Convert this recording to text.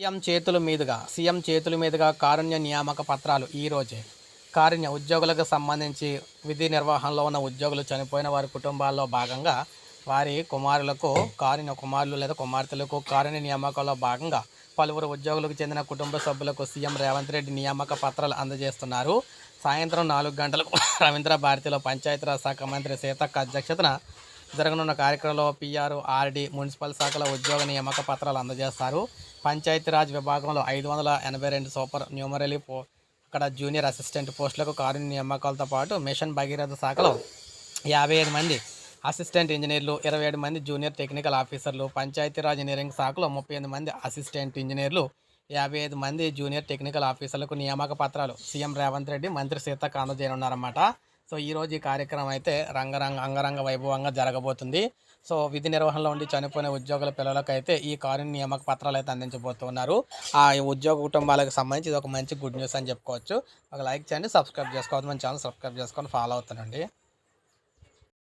CM చేతుల మీదుగా CM చేతుల మీదుగా కారుణ్య నియామక పత్రాలు ఈ రోజే. కారుణ్య ఉద్యోగులకు సంబంధించి విధి నిర్వహణలో ఉన్న ఉద్యోగులు చనిపోయిన వారి కుటుంబాల్లో భాగంగా వారి కుమారులకు కారుణ్య కుమారులు లేదా కుమార్తెలకు కారుణ్య నియామకంలో భాగంగా పలువురు ఉద్యోగులకు చెందిన కుటుంబ సభ్యులకు సీఎం రేవంత్ రెడ్డి నియామక పత్రాలు అందజేస్తున్నారు. సాయంత్రం నాలుగు గంటలకు రవీంద్ర భారతిలో పంచాయతీరాజ్ శాఖ మంత్రి సీతక్క అధ్యక్షతన జరగనున్న కార్యక్రమంలో పీఆర్ఓ ఆర్డి మున్సిపల్ శాఖల ఉద్యోగ నియామక పత్రాలు అందజేస్తారు. పంచాయతీరాజ్ విభాగంలో ఐదు వందల ఎనభై రెండు సూపర్ న్యూమరలీ పో అక్కడ జూనియర్ అసిస్టెంట్ పోస్టులకు కారుణ్య నియామకాలతో పాటు మిషన్ భగీరథ శాఖలో యాభై ఐదు మంది అసిస్టెంట్ ఇంజనీర్లు ఇరవై ఏడు మంది జూనియర్ టెక్నికల్ ఆఫీసర్లు పంచాయతీరాజ్ ఇంజనీరింగ్ శాఖలో ముప్పై ఎనిమిది మంది అసిస్టెంట్ ఇంజనీర్లు యాభై ఐదు మంది జూనియర్ టెక్నికల్ ఆఫీసర్లకు నియామక పత్రాలు. సీఎం రేవంత్ రెడ్డి మంత్రి సీతక్క అందజేయనున్నారన్నమాట. సో ఈ రోజు ఈ కార్యక్రమం అయితే రంగరంగ అంగరంగ వైభవంగా జరగబోతుంది. సో విధి నిర్వహణలో ఉండి చనిపోయిన ఉద్యోగుల పిల్లలకైతే ఈ కారుణ్య నియామక పత్రాలు అయితే అందించబోతున్నారు. ఆ ఉద్యోగ కుటుంబాలకు సంబంధించి ఇది ఒక మంచి గుడ్ న్యూస్ అని చెప్పుకోవచ్చు. ఒక లైక్ చేయండి సబ్స్క్రైబ్ చేసుకోవద్దు. మన ఛానల్ సబ్స్క్రైబ్ చేసుకొని ఫాలో అవుతానండి